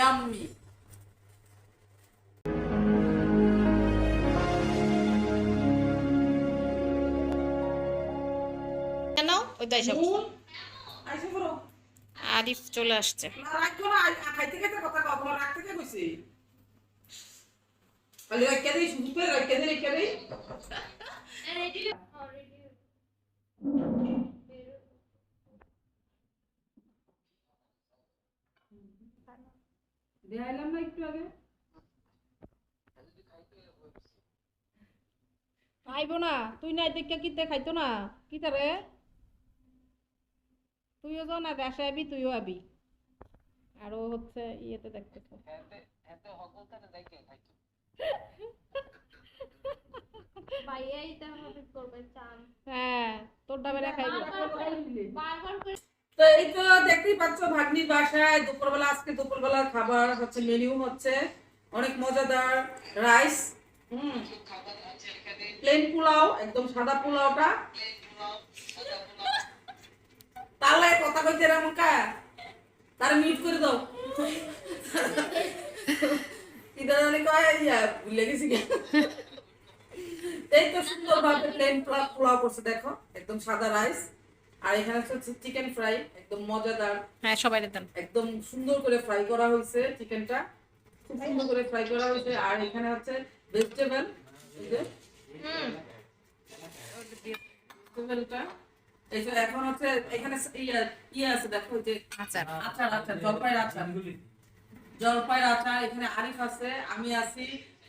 Yummy কেন? ওই আইসে বড় আরিফ চলে আসছে। না রাখব দেখাইলাম না একটু আগে। আইবো না। তুই নাই দেখে কিতে খাইতো না? কিতা রে? তুইও যাও না দেশে আবি তুইও আবি। আর ও হচ্ছে ইয়েতে চান। হ্যাঁ তোরটা বেড়ে খাইবো। বারবার করে তো এই তো দেখতেই পাচ্ছ ভাগ্নির বাসায় দুপুরবেলা, আজকে দুপুরবেলার খাবার হচ্ছে মেনু হচ্ছে অনেক মজাদার রাইস হুম। প্লেন পোলাও, একদম সাদা পোলাওটা। তাহলে কথা কইতে এরকম তার মিউট করে দাও। জানি কয়, ইয়া ভুলে গেছি এই তো সুন্দর ভাবে প্লেন পোলাও করছে, দেখো, একদম সাদা রাইস আর এখানে হচ্ছে চিকেন ফ্রাই একদম মজাদার। হ্যাঁ সবাই দেন। একদম সুন্দর করে ফ্রাই করা হয়েছে চিকেনটা খুব সুন্দর করে ফ্রাই করা হয়েছে। আর এখানে হচ্ছে ভেজিটেবল ভেজিটেবলটা এখন হচ্ছে এখানে ইয়ে আছে দেখো যে আচার। আচার জলপাইয়ের আচার। জলপাইয়ের আচার এখানে আরিফ আছে আমি আছি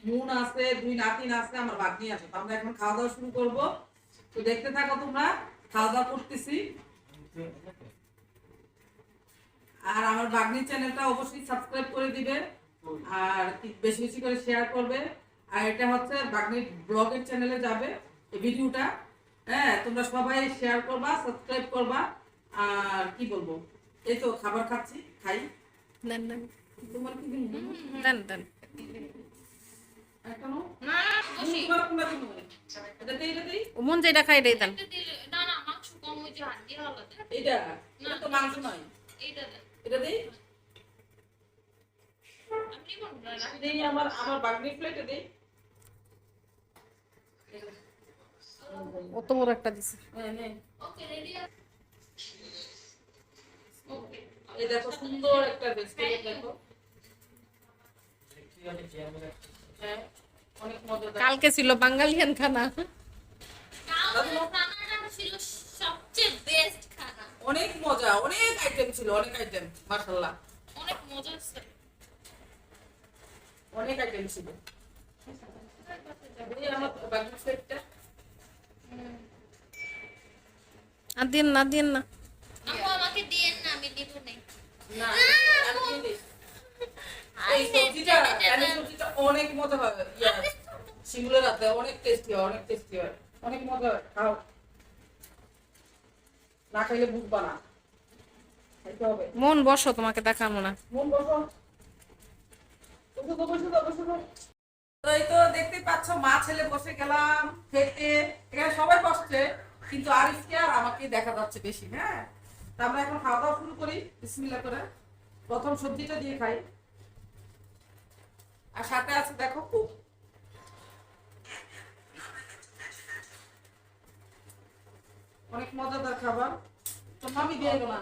মুন আছে দুই নাতিন আছে আমার বাগনি আছে। আমরা এখন খাওয়া দাওয়া শুরু করব। তো দেখতে থাকো তোমরা। খাওয়া দাওয়া করতেছি। আর আমার বাগনি চ্যানেলটা অবশ্যই সাবস্ক্রাইব করে দিবে আর বেশি বেশি করে শেয়ার করবে। আর এটা হচ্ছে বাগনির ব্লগের চ্যানেলে যাবে এই ভিডিওটা। হ্যাঁ তোমরা সবাই শেয়ার করবা সাবস্ক্রাইব করবা। আর কি বলব? এই তো খাবার খাচ্ছি খাই। দেন দেন। তোমার কি দিন দেন। মন যেটা খাই রে দেন না না মাংস কম যায় হাড্ডি আলাদা এইটা? এটা তো মাংস নয়। এইটা এটা দেই আপনি দেই আমার আমার বাগনি প্লেটে দেই অত বড় একটা দিছে। হ্যাঁ ওকে রেডি ওকে। এই দেখো সুন্দর একটা দেখো। কালকে ছিল বাঙালিয়ান খানা। কালকে খানাটা ছিল সবচেয়ে বেস্ট খানা অনেক মজা অনেক আইটেম ছিল অনেক আইটেম মাশাআল্লাহ। অনেক মজা ছিল। অনেক আইটেম ছিল। আর দিন না। দিন না আমাকে দিয়েন না আমি নিব না না। এই সবজিটা এই সবজিটা অনেক মজা হবে ইয়া রাতে অনেক টেস্টি হয় অনেক টেস্টি হয়। অনেক মজা হয় খাও। না খাইলে বুঝবা না। মন বসো তোমাকে দেখাবো না। মন বসো। এই তো দেখতে পাচ্ছ মা ছেলে বসে গেলাম খেতে। এখানে সবাই বসছে কিন্তু আরিফকে আর আমাকে দেখা যাচ্ছে বেশি হ্যাঁ? তা আমরা এখন খাওয়া দাওয়া শুরু করি বিসমিল্লাহ করে। প্রথম সবজিটা দিয়ে খাই। আর সাথে আছে, দেখো খুব অনেক মজাদার খাবার। তো মামি দিয়ে না।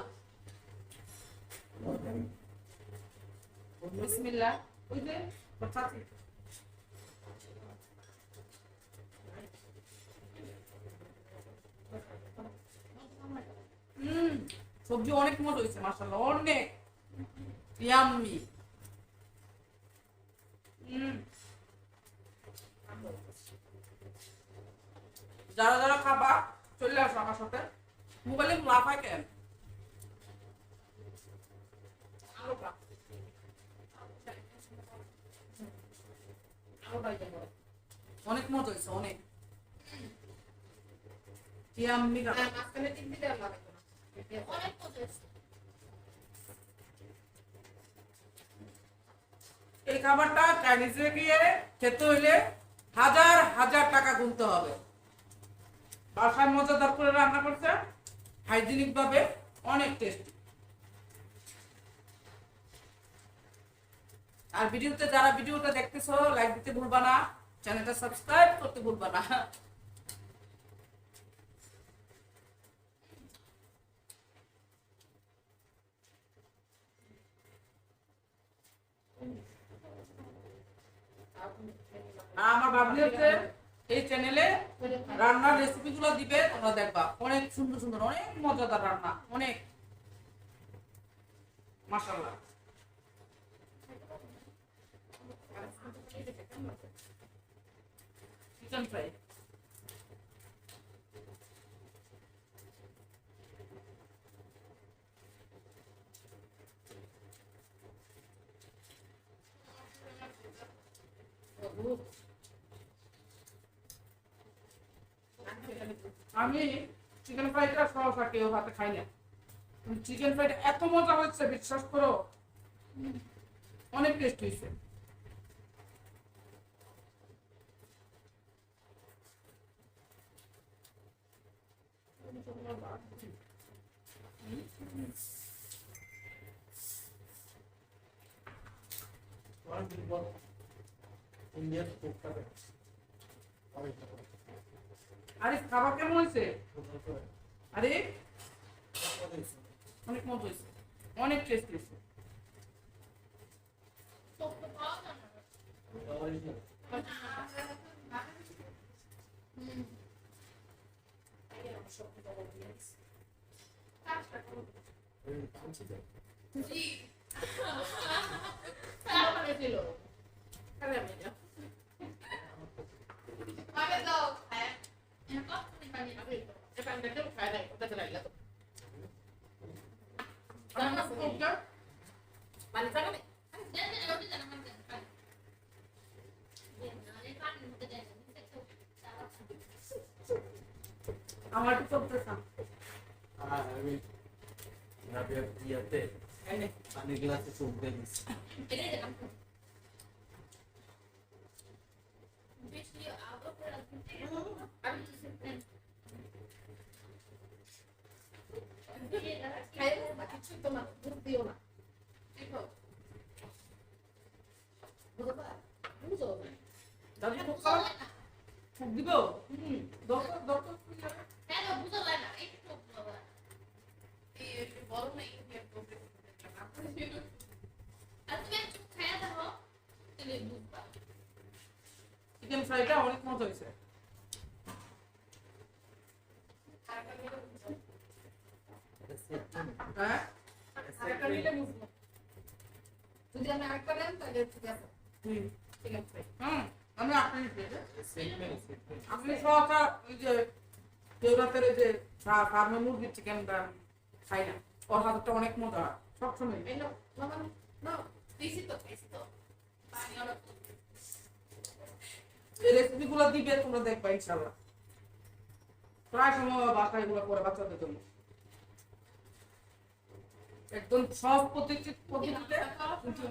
সবজি অনেক মজা হয়েছে মাসাল্লাহ অনেক। ইয়াম্মি। যারা যারা খাবা, চলে আসো আমার সাথে। মোবাইলে লাফায় কেন? অনেক মজা হয়েছে, অনেক। অনেক মজা ছিল এই খাবারটা চাইনিজে গিয়ে খেতে হইলে হাজার হাজার টাকা গুনতে হবে। বাসায় মজাদার করে রান্না করছে হাইজিনিক ভাবে অনেক টেস্ট আর ভিডিওতে যারা ভিডিওটা দেখতেছো লাইক দিতে ভুলবা না, চ্যানেলটা সাবস্ক্রাইব করতে ভুলবা না। আমার হচ্ছে এই চ্যানেলে রান্নার দিবে, তোমরা দেখবা। অনেক সুন্দর সুন্দর, অনেক মজাদার রান্না, অনেক। মাসাল্লাহ চিকেন ফ্রাই আমি চিকেন ফ্রাইটা সহসা কেউ হাতে খাই না। চিকেন ফ্রাইটা এত মজা হয়েছে বিশ্বাস করো। অনেক টেস্ট হয়েছে। আরে খাবার কেমন হয়েছে? আরে অনেক মজা হয়েছে অনেক টেস্ট হয়েছে। আমার তো চলতেছে আর আমি রাবিয়া ইয়াতে পানি গ্লাসে চোখ দিয়ে দিচ্ছি দাদু খুব খাবার খুব দিব দরকার দরকার চিকেন ফ্রাইটা অনেক মজা হয়েছে হ্যাঁ একটা নিলে বুঝব আরেকটা নেন আপনি মুরগির চিকেনটা খাই না ওর হাতটা অনেক মজা সবসময় এই রেসিপিগুলো দিবে, তোমরা দেখবা ইনশাল্লাহ প্রায় সময় বাসায় এগুলো করে বাচ্চাদের জন্য। একদম সব কিন্তু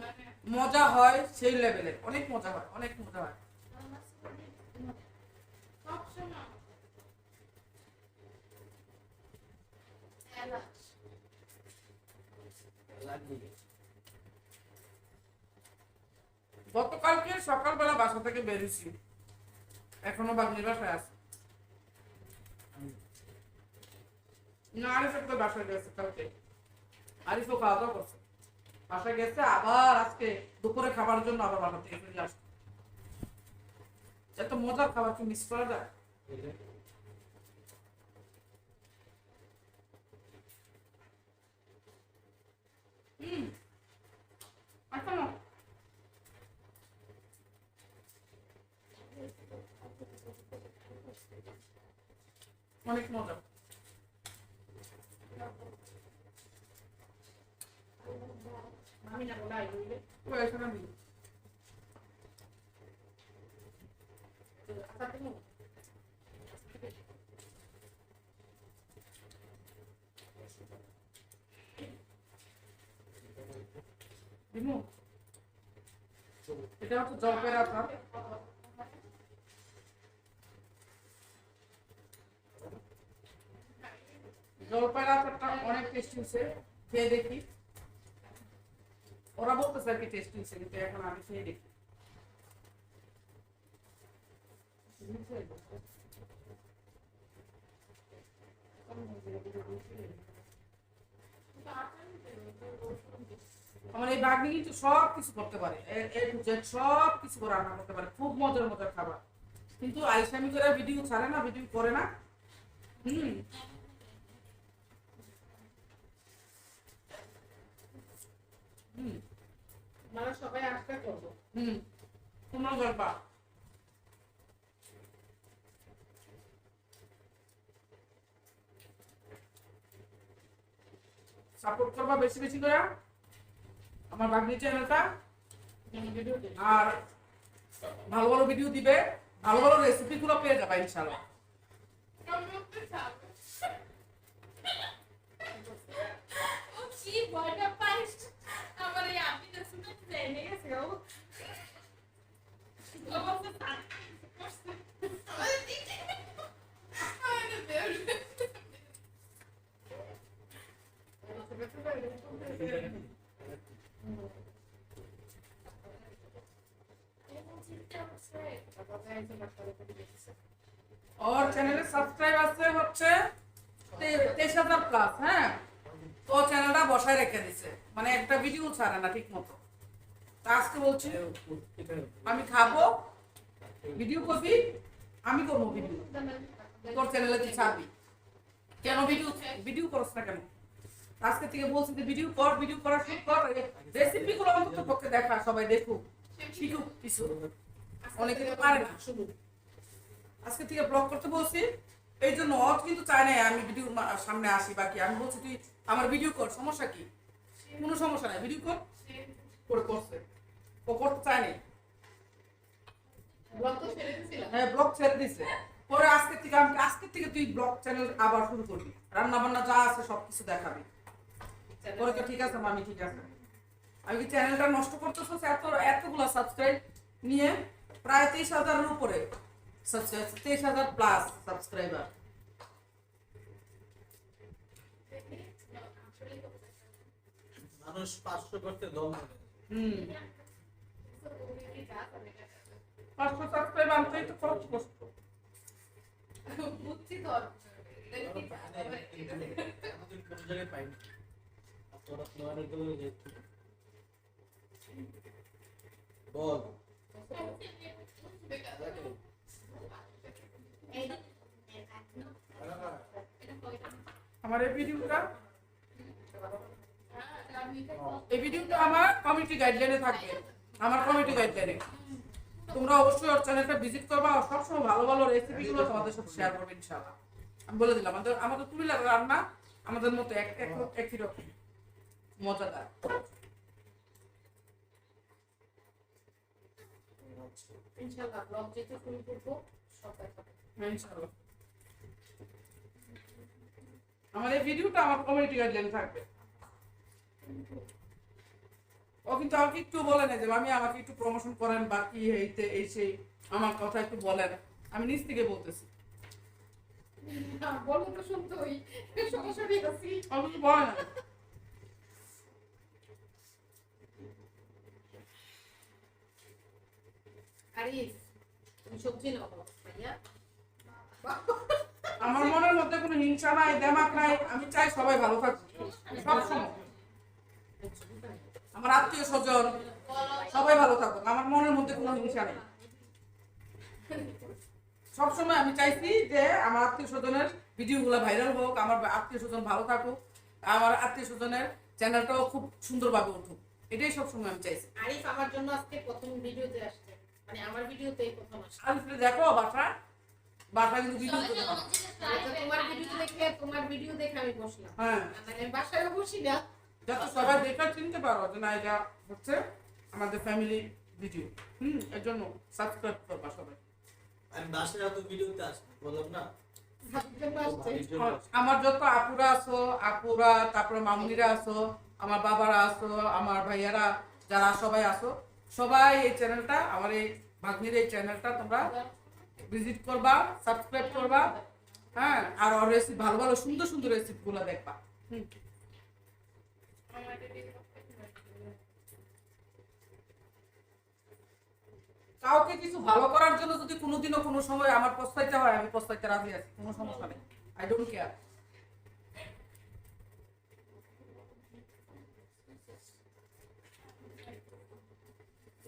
মজা হয় সেই লেভেলে অনেক মজা হয়, অনেক মজা হয়। গতকালকে সকালবেলা বাসা থেকে বেরিয়েছি এখনও বাগনির বাসায় আছে। না আরিফ একটা বাসায় গেছে কালকে। আরিফও খাওয়া দাওয়া করছে। বাসায় গেছে, আবার আজকে দুপুরে খাবার জন্য আবার বাসা থেকে ফিরে আসছে। এত মজার খাবার, কি মিস করা যায়? হুম অনেক মজা। আমি না বলাই বুঝলে ও এখানে দিই আচ্ছা তুমি দিমু এটা হচ্ছে জলপের আচার জলপাইয়ের আচারটা অনেক টেস্টি হয়েছে খেয়ে দেখি ওরা বলতেছে আর কি টেস্টি হয়েছে, কিন্তু এখন আমি খেয়ে দেখি। আমার এই বাগনি কিন্তু সব কিছু করতে পারে। সব কিছু করে রান্না করতে পারে। খুব মজার মজার খাবার। কিন্তু আইসামি করে ভিডিও ছাড়ে না, ভিডিও করে না। হুম। হুম। আমরা সবাই আশা করব। হুম। তোমরা গল্পা সাপোর্ট করবা বেশি বেশি করে? আমার বাগনি চ্যানেলটা? আর ভালো ভালো ভিডিও দিবে। ভালো ভালো রেসিপি গুলো পেয়ে যাবে ইনশাল্লাহ কি ভয়টা পাইস আমার এই আপনি ওর চ্যানেলে সাবস্ক্রাইব আছে হচ্ছে তেইশ হাজার প্লাস হ্যাঁ? তো চ্যানেলটা বসায় রেখে দিছে। মানে একটা ভিডিও ছাড়ে না ঠিক মতো আজকে বলছি, আমি খাব ভিডিও করবি, আমি করব ভিডিও তোর চ্যানেলে তুই ছাড়বি। কেন ভিডিও ভিডিও করছ না কেন? আজকে থেকে বলছি যে ভিডিও কর ভিডিও করা শুরু কর রেসিপি গুলো অন্তত পক্ষে দেখা, সবাই দেখুক, শিখুক কিছু। অনেকে তো পারে না, শুধু। আজকে থেকে ব্লগ করতে বলছি, এই জন্য ও কিন্তু চায় না আমি ভিডিও সামনে আসি, বাকি আমি বলছি, তুই আমার ভিডিও কর, সমস্যা কি? কোনো সমস্যা নাই ভিডিও কর, করে করছে। ও করতে চায় না ব্লগ তো ছেড়ে দিয়েছিলাম হ্যাঁ ব্লগ ছেড়ে দিছে। পরে আজকে থেকে আমি আজকে থেকে তুই ব্লগ চ্যানেল আবার শুরু করবি। রান্না বান্না যা আছে সব দেখাবি। পরে তো ঠিক আছে মামি ঠিক আছে। আমি কি চ্যানেলটা নষ্ট করতেছো? এত এতগুলো সাবস্ক্রাইব নিয়ে প্রায় তেইশ হাজারের উপরে তেইশ হাজার প্লাস সাবস্ক্রাইবার মানুষ পাঁচশো করতে দম হুম। পাঁচশো সাবস্ক্রাইব আনতেই তো আমার এই ভিডিওটা? এই ভিডিওটা আমার কমিটি গাইডলাইনে থাকবে। আমার কমিটি গাইডলাইনে তোমরা অবশ্যই ওর চ্যানেলটা ভিজিট করবা আর সবসময় ভালো ভালো রেসিপিগুলো তোমাদের সাথে শেয়ার করবে ইনশাআল্লাহ। আমি বলে দিলাম আমাদের আমাদের কুমিল্লার রান্না আমাদের মতো এক এক একই রকম মজাদার। ইনশাআল্লাহ ব্লগ যেতে শুরু করব সবাই ইনশাআল্লাহ। আমার এই ভিডিওটা আমার কমিউনিটি গাইডলাইনে থাকবে। ও কিন্তু আমাকে একটু বলে না যে আমি আমাকে একটু প্রমোশন করেন বা কি এইতে এই সেই আমার কথা একটু বলেন। আমি নিজ থেকে বলতেছি। না, তো শুনতোই সরাসরি আছি আমার না। মনের মধ্যে কোনো হিংসা নাই দেমাক নাই আমি চাই সবাই ভালো থাকুক। সবসময় আমার আত্মীয় স্বজন সবাই ভালো থাকুক আমার মনের মধ্যে কোনো হিংসা নেই। সবসময় আমি চাইছি যে আমার আত্মীয় স্বজনের ভিডিওগুলো ভাইরাল হোক আমার আত্মীয় স্বজন ভালো থাকুক আমার আত্মীয় স্বজনের চ্যানেলটাও খুব সুন্দরভাবে উঠুক। এটাই সবসময় আমি চাইছি। আরিফ আমার জন্য আজকে প্রথম ভিডিওতে আসছে। মানে আমার ভিডিওতেই প্রথম আসছে। আর একটু দেখো বাসা। বাসা কিন্তু ভিডিও এটা তোমার ভিডিও দেখে তোমার ভিডিও দেখে আমি বসলাম। হ্যাঁ। মানে বাসায় বসি না। যাতে সবাই দেখে চিনতে পারো যে না এটা হচ্ছে আমাদের ফ্যামিলি ভিডিও হুম এর জন্য সাবস্ক্রাইব করবা সবাই। আমি বাসায় এত ভিডিওতে আসি বললাম না? আসি। আমার যত আপুরা আছো আপুরা তারপরে মামুনিরা আছো আমার বাবারা আছো আমার ভাইয়ারা যারা সবাই আছো সবাই এই চ্যানেলটা আমার এই ভাগ্নির এই চ্যানেলটা তোমরা ভিজিট করবা সাবস্ক্রাইব করবা হ্যাঁ আর রেসিপি ভালো ভালো সুন্দর সুন্দর রেসিপি গুলো দেখবা। হুম। কাউকে কিছু ভালো করার জন্য যদি কোনোদিনও কোনো সময় আমার পস্তাইতে হয় আমি পস্তাইতে রাজি আছি কোনো সমস্যা নেই। আই ডোন্ট কেয়ার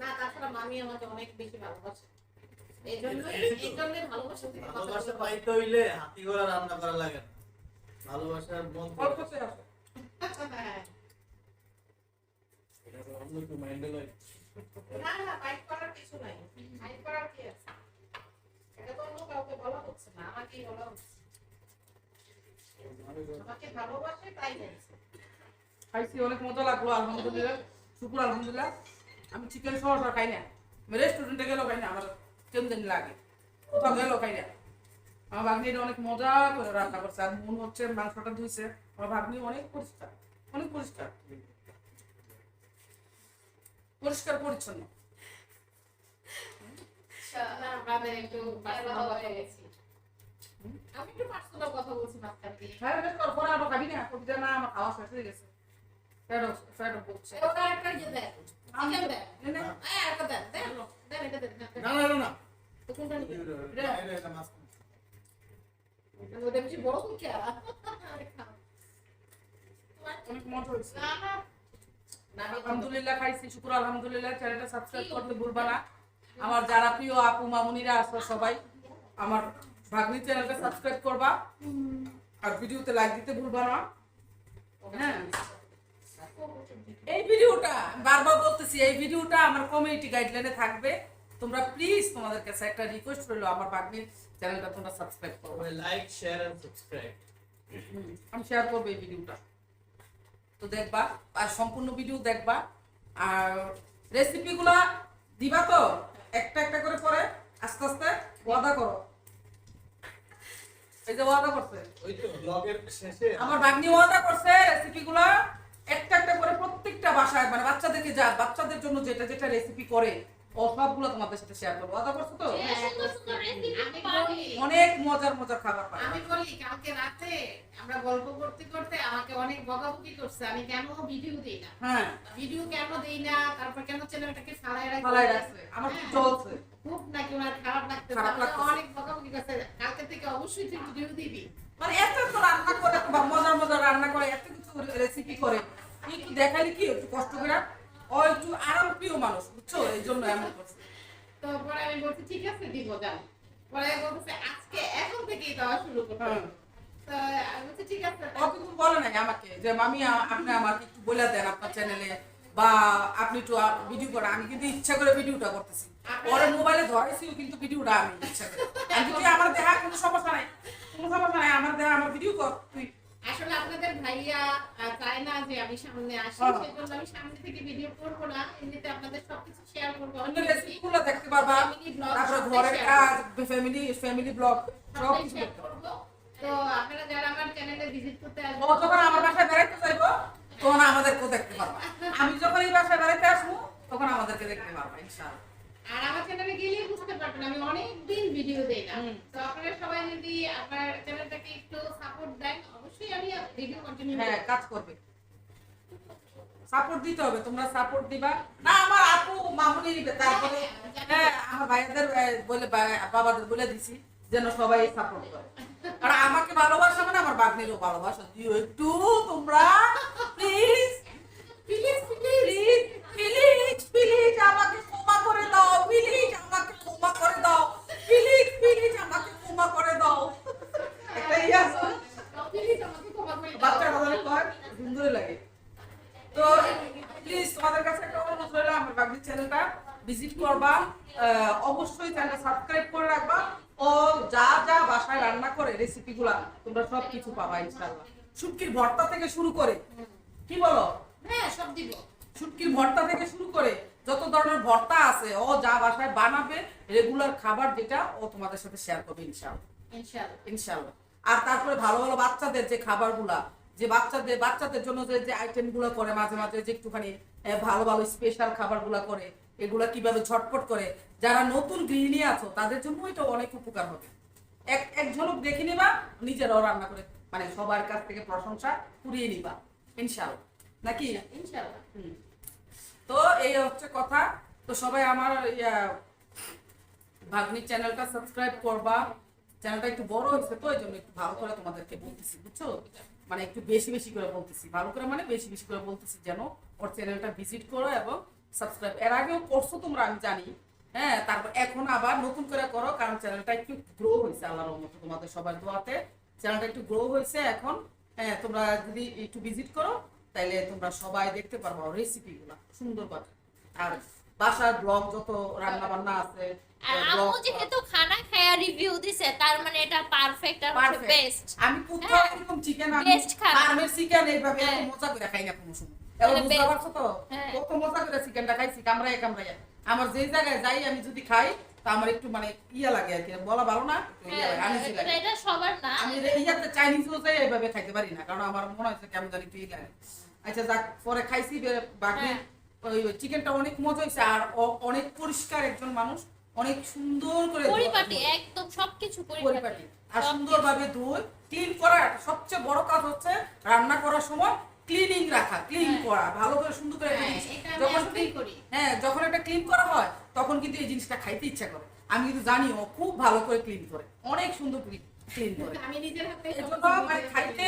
না তাছাড়া মামি আমাকে অনেক বেশি ভালোবাসে। এই জন্য এই জন্য ভালোবাসা ভালোবাসা পাইতে হইলে হাতি ঘোড়া রান্না করা লাগে না। ভালোবাসার মন অল্পতে আসো হ্যাঁ। এটা তো অন্য কেউ মাইন্ডে লয় আমি চিকেন সহসা খাই না। রেস্টুরেন্টে গেলেও খাই না, আমার কেমন লাগে। কোথাও গেলেও খাই না। আমার ভাগ্নি অনেক মজা করে রান্না করছে, আর মন হচ্ছে, মাংসটা ধুইছে। আমার ভাগ্নি অনেক পরিষ্কার অনেক পরিষ্কার। পরিষ্কার পরিচ্ছন্ন। না আমাদের একটু পার্সোনাল কথা বলছি আমি একটু পার্সোনাল কথা বলছি দিয়ে হ্যাঁ বেশ কর পরে আবার খাবি না। কবিতা না আমার খাওয়া শেষ হয়ে গেছে। ফ্যাটো ফ্যাটো বলছে। ওটা একটা দেন চিকেন দেন নে, নে। একটা দেন দেন দেন এটা দেন দেন। না না না, না। তো কোনটা নিবেন? এটা এটা এটা। ওটা বেশি বড় কি আর? অনেক মজা হয়েছে। না না। আলহামদুলিল্লাহ খাইছি শুক্র আলহামদুলিল্লাহ। চ্যানেলটা সাবস্ক্রাইব করতে ভুলবা না। আমার যারা প্রিয় আপু মামুনিরা আছে সবাই আমার ভাগ্নি চ্যানেলটা সাবস্ক্রাইব করবা। আর ভিডিওতে লাইক দিতে ভুলবা না। হ্যাঁ। এই ভিডিওটা বারবার বলতেছি এই ভিডিওটা আমার কমিউনিটি গাইডলাইনে থাকবে। তোমরা প্লিজ তোমাদের কাছে একটা রিকোয়েস্ট রইল আমার ভাগ্নির চ্যানেলটা তোমরা সাবস্ক্রাইব করো। লাইক শেয়ার এন্ড সাবস্ক্রাইব আমি শেয়ার করব এই ভিডিওটা। তো দেখবা আর সম্পূর্ণ ভিডিও দেখবা। আর রেসিপিগুলা দিবা তো একটা একটা করে পরে আস্তে আস্তে ওয়াদা করো। এই যে ওয়াদা করছে। ওই তো ব্লগের শেষে। আমার ভাগ্নি ওয়াদা করছে রেসিপিগুলা একটা একটা করে প্রত্যেকটা বাসায় মানে বাচ্চাদেরকে যা বাচ্চাদের জন্য যেটা যেটা রেসিপি করে ও সবগুলো তোমাদের সাথে শেয়ার করব। করছ তো? অনেক মজার মজার খাবার পাবে আমি বলি কালকে রাতে আমরা গল্প করতে করতে আমাকে অনেক বকাবকি করছে। আমি কেন ভিডিও দিই না? হ্যাঁ। ভিডিও কেন দেই না? তারপর কেন ফালাই রাখি রাখছে। আমার খুব চলছে? খুব নাকি ওনার খারাপ লাগতেছে। অনেক বকাবকি করছে। কালকে থেকে অবশ্যই তুই ভিডিও দিবি। মানে এত এত রান্না করে মজার মজার রান্না করে এত কিছু রেসিপি করে। একটু দেখালি কি? একটু কষ্ট করে? ও একটু আরাম প্রিয় মানুষ বুঝছ? এই জন্য এমন করছে। তো পরে আমি বলছি ঠিক আছে দিব যাও। পরে বলতেছে আজকে এখন থেকেই দেওয়া শুরু করতে হ্যাঁ। হবে। তো আমি বলছি ঠিক আছে ও কিন্তু বলে নাই আমাকে যে মামি আপনি আমাকে একটু বলে দেন আপনার চ্যানেলে বা আপনি একটু ভিডিও করেন। আমি কিন্তু ইচ্ছা করে ভিডিওটা করতেছি। পরে মোবাইলে ধরেছিও কিন্তু ভিডিওটা আমি ইচ্ছা করে। আমি যদি আমার দেখা কোনো সমস্যা নাই কোনো সমস্যা নাই আমার দেখা আমার ভিডিও কর তুই আসলে আপনাদের ভাইয়া আহ, চায় না যে আমি সামনে আসি হ্যাঁ। সেজন্য আমি সামনে থেকে ভিডিও করব না। এমনিতে আপনাদের সবকিছু শেয়ার করব। অন্য রেসিপিগুলো দেখতে পারবা? তারপরে ঘরের কাজ ফ্যামিলি ফ্যামিলি ব্লগ সব কিছু share করব। তো আপনারা যারা আমার চ্যানেলে ভিজিট করতে ও যখন আমার বাসায় বেড়াইতে যাইবো তখন আমাদেরকেও দেখতে পারবা। আমি যখন এই বাসায় বেড়াইতে আসব তখন আমাদেরকে দেখতে পারবা ইনশাআল্লাহ। আর আমার চ্যানেলে গেলেই বুঝতে পারবেন আমি অনেক দিন ভিডিও দেই না। তো আপনারা সবাই যদি চ্যানেলটাকে একটু সাপোর্ট দেন অবশ্যই আমি ভিডিও কন্টিনিউ হ্যাঁ কাজ করবে। সাপোর্ট দিতে হবে, তোমরা সাপোর্ট দিবা। না, আমার আপু মামুনি দিবে তারপরে হ্যাঁ আমার ভাইদের বলে বাবাদের বলে দিছি, যেন সবাই সাপোর্ট করে। আর আমাকে ভালোবাসা মানে আমার বাগনিরও ভালোবাসা। তুই একটু তোমরা please please please please please আমাকে ক্ষমা করে দাও প্লিজ আমাকে ক্ষমা করে দাও প্লিজ প্লিজ আমাকে ক্ষমা করে দাও একটা ইয়ে আছে না? প্লিজ আমাকে ক্ষমা করে দাও। বাচ্চার কথা অনেক কয় সুন্দরই লাগে তো প্লিজ তোমাদের কাছে একটা অনুরোধ রইল আমার বাগনির চ্যানেলটা ভিজিট করবা আহ, অবশ্যই চ্যানেলটা সাবস্ক্রাইব করে রাখবা ও যা যা বাসায় রান্না করে রেসিপিগুলা তোমরা সব কিছু পাবা ইনশাআল্লাহ শুটকির ভর্তা থেকে শুরু করে কি বলো? হ্যাঁ সব দিব। শুটকির ভর্তা থেকে শুরু করে যত ধরনের ভর্তা আছে ও যা বাসায় বানাবে রেগুলার খাবার যেটা ও তোমাদের সাথে শেয়ার করবে ইনশাআল্লাহ। ইনশাআল্লাহ। ইনশাআল্লাহ। আর তারপরে ভালো ভালো বাচ্চাদের যে খাবারগুলা যে বাচ্চাদের বাচ্চাদের জন্য যে যে আইটেমগুলো করে মাঝে মাঝে যে একটুখানি ভালো ভালো স্পেশাল খাবারগুলা করে এগুলা কীভাবে ঝটপট করে যারা নতুন গৃহিণী আছো তাদের জন্য এটা অনেক উপকার হবে। এক এক ঝলক দেখে নিবা নিজেরাও রান্না করে মানে সবার কাছ থেকে প্রশংসা কুড়িয়ে নিবা ইনশাআল্লাহ। নাকি? তো এই হচ্ছে কথা। তো সবাই আমার ভাগ্নির চ্যানেলটা সাবস্ক্রাইব করবা। চ্যানেলটা একটু বড় হয়েছে তো এই জন্য একটু ভালো করে তোমাদেরকে বলতেছি বুঝছ? মানে একটু বেশি বেশি করে বলতেছি ভালো করে মানে বেশি বেশি করে বলতেছি যেন ওর চ্যানেলটা ভিজিট করো এবং সাবস্ক্রাইব। এর আগেও করছ তোমরা আমি জানি। হ্যাঁ তারপর এখন আবার নতুন করে করো কারণ চ্যানেলটা একটু গ্রো হয়েছে আল্লাহর মতো তোমাদের সবার দোয়াতে। চ্যানেলটা একটু গ্রো হয়েছে এখন। হ্যাঁ তোমরা যদি একটু ভিজিট করো তাইলে তোমরা সবাই দেখতে পারব রেসিপিগুলো সুন্দরভাবে আর বাসার ব্লগ যত রান্না বান্না আছে আর আম্মু যেহেতু খানা খায়া রিভিউ দিছে তার মানে এটা পারফেক্ট আর বেস্ট আমি কোথাও এরকম চিকেন আমি ফার্মের চিকেন এইভাবে হ্যাঁ। মজা করে খাই না কোনো সময়। এবার বুঝতে পারছ তো? হ্যাঁ। কত মজা করে চিকেনটা খাইছি কামড়াইয়া কামড়াইয়া আমার যে জায়গায় যাই আমি যদি খাই তা আমার একটু মানে ইয়া লাগে আর কি বলা ভালো না। হ্যাঁ, এটা সবার না। আমি ইয়াতে চাইনিজও যাই এইভাবে খাইতে পারি না কারণ আমার মনে হচ্ছে কেমন জানি একটু লাগে। আচ্ছা যাক পরে খাইছি বাকি হ্যাঁ। ওই চিকেনটা অনেক মজা হয়েছে আর অনেক পরিষ্কার একজন মানুষ অনেক সুন্দর করে পরিপাটি একদম সবকিছু পরিপাটি। পরিপাটি। আর সুন্দরভাবে ধুই ক্লিন করা সবচেয়ে বড় কাজ হচ্ছে রান্না করার সময় ক্লিনিং রাখা ক্লিন হ্যাঁ। করা ভালো করে সুন্দর করে হ্যাঁ, যখন। হ্যাঁ যখন একটা ক্লিন করা হয় তখন কিন্তু এই জিনিসটা খাইতে ইচ্ছা করে। আমি কিন্তু জানি ও খুব ভালো করে ক্লিন করে অনেক সুন্দর ক্লিন করে। আমি নিজের হাতে এই জন্য মানে খাইতে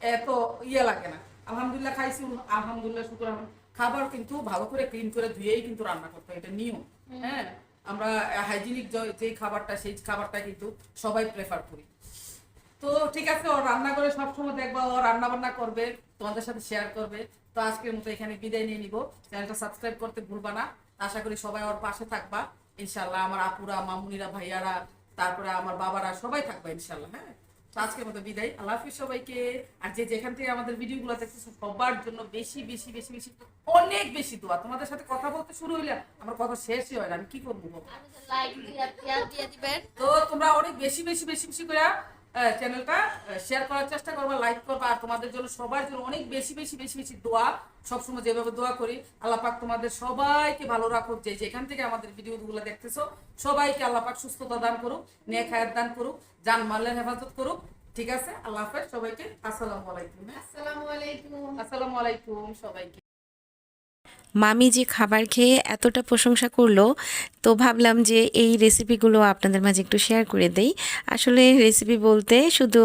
এত ইয়ে লাগে না। আলহামদুলিল্লাহ খাইছি আলহামদুলিল্লাহ শুক্র খাবার কিন্তু ভালো করে ক্লিন করে ধুয়েই কিন্তু রান্না করতে হয় এটা নিয়ম। হ্যাঁ আমরা হাইজিনিক যে খাবারটা সেই খাবারটা কিন্তু সবাই প্রেফার করি। তো ঠিক আছে ও রান্না করে সবসময় দেখবা ও রান্না বান্না করবে। তোমাদের সাথে শেয়ার করবে। তো আজকের মতো এখানে বিদায় নিয়ে নিব। চ্যানেলটা সাবস্ক্রাইব করতে ভুলবা না। আশা করি সবাই ওর পাশে থাকবা। ইনশাল্লাহ আমার আপুরা মামুনিরা ভাইয়ারা তারপরে আমার বাবারা সবাই থাকবা ইনশাল্লাহ হ্যাঁ? তো আজকের মতো বিদায়। আল্লাহ হাফিজ সবাইকে। আর যে যেখান থেকে আমাদের ভিডিওগুলো দেখতেছো সবার জন্য বেশি বেশি বেশি বেশি অনেক বেশি দোয়া। তোমাদের সাথে কথা বলতে শুরু হইলে আমার কথা শেষই হয় না। আমি কি করব তো তোমরা অনেক বেশি বেশি বেশি বেশি করে চ্যানেলটা শেয়ার করার চেষ্টা করবা লাইক করবা আর তোমাদের জন্য সবার জন্য অনেক বেশি বেশি বেশি বেশি দোয়া। সবসময় যেভাবে দোয়া করি আল্লাহ পাক তোমাদের সবাইকে ভালো রাখুক যে যেখান থেকে আমাদের ভিডিওগুলো দেখতেছো সবাইকে আল্লাহ পাক সুস্থতা দান করুক নেক হায়াত দান করুক জান মালের হেফাজত করুক। ঠিক আছে? আল্লাহ হাফেজ সবাইকে আসসালামু আলাইকুম? আসসালামু আলাইকুম। আসসালামু আলাইকুম সবাইকে। মামি যে খাবার খেয়ে এতটা প্রশংসা করল, তো ভাবলাম যে এই রেসিপিগুলো আপনাদের মাঝে একটু শেয়ার করে দেই। আসলে রেসিপি বলতে শুধু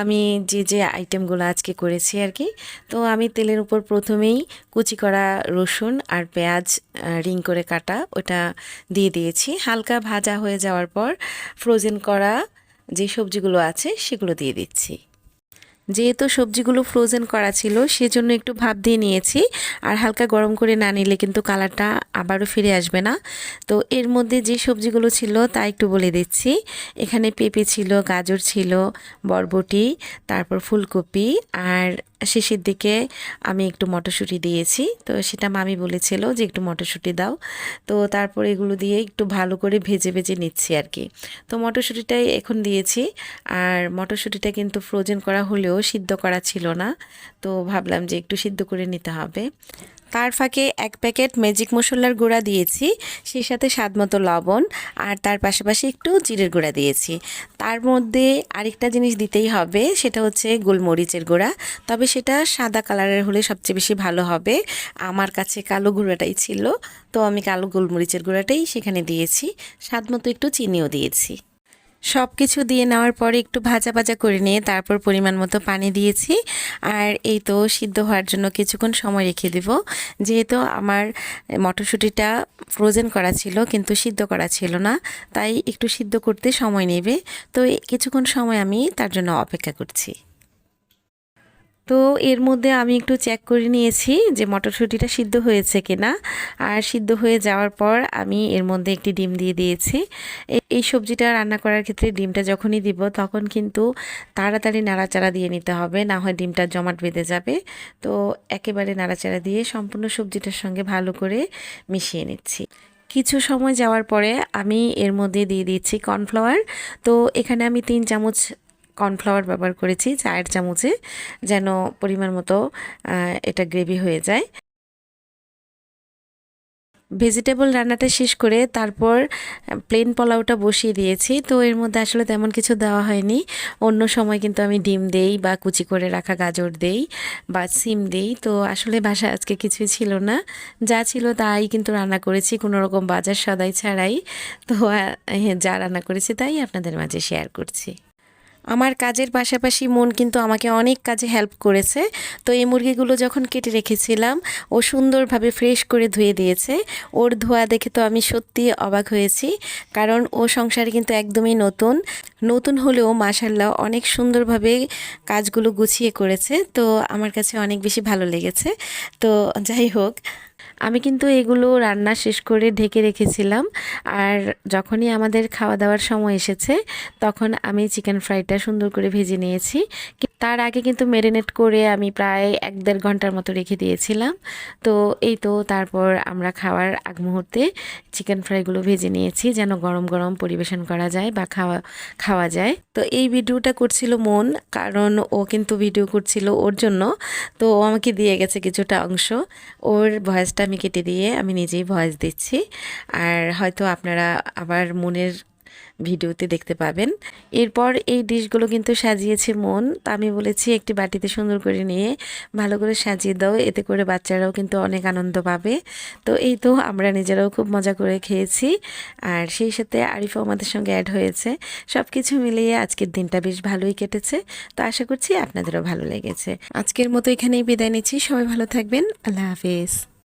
আমি যে যে আইটেমগুলো আজকে করেছি আর কি তো আমি তেলের উপর প্রথমেই কুচি করা রসুন আর পেঁয়াজ রিং করে কাটা, ওটা দিয়ে দিয়েছি। হালকা ভাজা হয়ে যাওয়ার পর ফ্রোজেন করা যে সবজিগুলো আছে, সেগুলো দিয়ে দিচ্ছি। যেহেতু সবজিগুলো ফ্রোজেন করা ছিল, সেজন্য একটু ভাব দিয়ে নিয়েছি। আর হালকা গরম করে না নিলে কিন্তু কালারটা আবারও ফিরে আসবে না। তো এর মধ্যে যে সবজিগুলো ছিল তা একটু বলে দিচ্ছি। এখানে পেঁপে ছিল, গাজর ছিল, বরবটি, তারপর ফুলকপি, আর শেষের দিকে আমি একটু মটরশুঁটি দিয়েছি। তো সেটা মামি বলেছিল যে একটু মটরশুঁটি দাও। তো তারপর এগুলো দিয়ে একটু ভালো করে ভেজে ভেজে নিচ্ছি আর কি তো মটরশুঁটিটাই এখন দিয়েছি। আর মটরশুঁটিটা কিন্তু ফ্রোজেন করা হলেও সিদ্ধ করা ছিল না। তো ভাবলাম যে একটু সিদ্ধ করে নিতে হবে। তার ফাঁকে এক প্যাকেট ম্যাজিক মশলার গুঁড়া দিয়েছি, সেই সাথে স্বাদ মতো লবণ, আর তার পাশাপাশি একটু জিরের গুঁড়া দিয়েছি। তার মধ্যে আরেকটা জিনিস দিতেই হবে, সেটা হচ্ছে গোলমরিচের গুঁড়া। তবে সেটা সাদা কালারের হলে সবচেয়ে বেশি ভালো হবে। আমার কাছে কালো গুঁড়াটাই ছিল, তো আমি কালো গোলমরিচের গুঁড়াটাই সেখানে দিয়েছি। স্বাদ মতো একটু চিনিও দিয়েছি। সব কিছু দিয়ে নেওয়ার পরে একটু ভাজা ভাজা করে নিয়ে তারপর পরিমাণ মতো পানি দিয়েছি। আর এই তো সিদ্ধ হওয়ার জন্য কিছুক্ষণ সময় রেখে দেব। যেহেতু আমার মটরশুঁটিটা ফ্রোজেন করা ছিল, কিন্তু সিদ্ধ করা ছিল না, তাই একটু সিদ্ধ করতে সময় নেবে। তো কিছুক্ষণ সময় আমি তার জন্য অপেক্ষা করছি। তো এর মধ্যে আমি একটু চেক করে নিয়েছি যে মটরশুঁটিটা সিদ্ধ হয়েছে কিনা। আর সিদ্ধ হয়ে যাওয়ার পর আমি এর মধ্যে একটি ডিম দিয়ে দিয়েছি। এই সবজিটা রান্না করার ক্ষেত্রে ডিমটা যখনই দিব তখন কিন্তু তাড়াতাড়ি নাড়াচাড়া দিয়ে নিতে হবে, না হয় ডিমটা জমাট বেঁধে যাবে। তো একেবারে নাড়াচাড়া দিয়ে সম্পূর্ণ সবজিটার সঙ্গে ভালো করে মিশিয়ে নিচ্ছি। কিছু সময় যাওয়ার পরে আমি এর মধ্যে দিয়ে দিচ্ছি কর্নফ্লাওয়ার। তো এখানে আমি তিন চামচ কর্নফ্লাওয়ার ব্যবহার করেছি, চায়ের চামচে, যেন পরিমাণ মতো এটা গ্রেভি হয়ে যায়। ভেজিটেবল রান্নাটা শেষ করে তারপর প্লেন পোলাওটা বসিয়ে দিয়েছি। তো এর মধ্যে আসলে তেমন কিছু দেওয়া হয়নি। অন্য সময় কিন্তু আমি ডিম দেই বা কুচি করে রাখা গাজর দেই বা সিম দেই। তো আসলে বাসায় আজকে কিছুই ছিল না। যা ছিল তাই কিন্তু রান্না করেছি, কোনো রকম বাজার সদাই ছাড়াই। তো যা রান্না করেছি তাই আপনাদের মাঝে শেয়ার করছি। আমার কাজের পাশাপাশি মন কিন্তু আমাকে অনেক কাজে হেল্প করেছে। তো এই মুরগিগুলো যখন কেটে রেখেছিলাম, ও সুন্দরভাবে ফ্রেশ করে ধুয়ে দিয়েছে। ওর ধোয়া দেখে তো আমি সত্যি অবাক হয়েছি, কারণ ও সংসারে কিন্তু একদমই নতুন। নতুন হলেও মাসাল্লাহ অনেক সুন্দরভাবে কাজগুলো গুছিয়ে করেছে। তো আমার কাছে অনেক বেশি ভালো লেগেছে। তো যাই হোক আমি কিন্তু এগুলো রান্না শেষ করে ঢেকে রেখেছিলাম। আর যখনই আমাদের খাওয়া দাওয়ার সময় এসেছে, তখন আমি চিকেন ফ্রাইটা সুন্দর করে ভেজে নিয়েছি। তার আগে কিন্তু ম্যারিনেট করে আমি প্রায় এক দেড় ঘণ্টার মতো রেখে দিয়েছিলাম। তো এই তো তারপর আমরা খাওয়ার আগ মুহূর্তে চিকেন ফ্রাইগুলো ভেজে নিয়েছি যেন গরম গরম পরিবেশন করা যায় বা খাওয়া খাওয়া যায়। তো এই ভিডিওটা করছিল মন, কারণ ও কিন্তু ভিডিও করছিল ওর জন্য। তো ও আমাকে দিয়ে গেছে কিছুটা অংশ। ওর ভয়েসটা আমি কেটে দিয়ে আমি নিজেই ভয়েস দিচ্ছি। আর হয়তো আপনারা আবার মনের ভিডিওতে দেখতে পাবেন। এরপর এই ডিশগুলো কিন্তু সাজিয়েছে মন। তা আমি বলেছি একটি বাটিতে সুন্দর করে নিয়ে ভালো করে সাজিয়ে দাও। এতে করে বাচ্চারাও কিন্তু অনেক আনন্দ পাবে। তো এই তো আমরা নিজেরাও খুব মজা করে খেয়েছি। আর সেই সাথে আরিফও আমাদের সঙ্গে অ্যাড হয়েছে। সব কিছু মিলিয়ে আজকের দিনটা বেশ ভালোই কেটেছে। তো আশা করছি আপনাদেরও ভালো লেগেছে। আজকের মতো এখানেই বিদায় নিচ্ছি। সবাই ভালো থাকবেন। আল্লাহ হাফিজ।